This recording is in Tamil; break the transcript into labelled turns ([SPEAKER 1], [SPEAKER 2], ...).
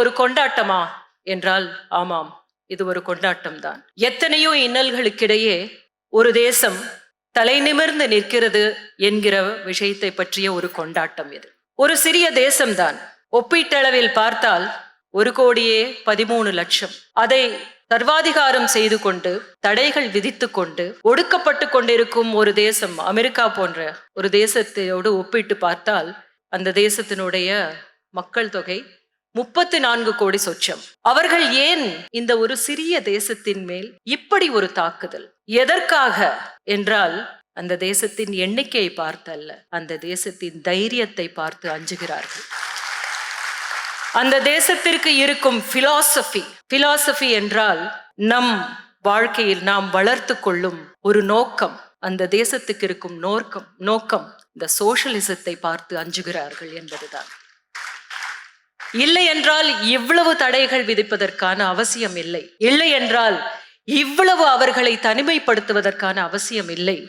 [SPEAKER 1] ஒரு கொண்டாட்டமா? என்றால் ஆமாம் இது ஒரு கொண்டாட்டம் தான் எத்தனையோ இன்னல்களுக்கிடையே ஒரு தேசம் தலை நிமிர்ந்து நிற்கிறது என்கிற விஷயத்தை பற்றிய ஒரு கொண்டாட்டம் இது. ஒரு சிறிய தேசம்தான். ஒப்பீட்டளவில் பார்த்தால் ஒரு கோடியே பதிமூணு லட்சம். அதை சர்வாதிகாரம் செய்து கொண்டு தடைகள் விதித்து கொண்டு ஒடுக்கப்பட்டு கொண்டிருக்கும் ஒரு தேசம் அமெரிக்கா போன்ற ஒரு தேசத்தோடு ஒப்பிட்டு பார்த்தால் அந்த தேசத்தினுடைய மக்கள் தொகை முப்பத்தி நான்கு கோடி சொச்சம். அவர்கள் ஏன் இந்த ஒரு சிறிய தேசத்தின் மேல் இப்படி ஒரு தாக்குதல்? எதற்காக? என்றால் அந்த தேசத்தின் எண்ணிக்கையை பார்த்து அல்ல அந்த தேசத்தின் தைரியத்தை பார்த்து அஞ்சுகிறார்கள். அந்த தேசத்திற்கு இருக்கும் பிலாசபி பிலாசபி என்றால் நம் வாழ்க்கையில் நாம் வளர்த்து கொள்ளும் ஒரு நோக்கம். அந்த தேசத்துக்கு இருக்கும் நோக்கம் நோக்கம் இந்த சோஷலிசத்தை பார்த்து அஞ்சுகிறார்கள் என்பதுதான். இல்லை என்றால் இவ்வளவு தடைகள் விதிப்பதற்கான அவசியம் இல்லை. இல்லை என்றால் இவ்வளவு அவர்களை தனிமைப்படுத்துவதற்கான அவசியம் இல்லை.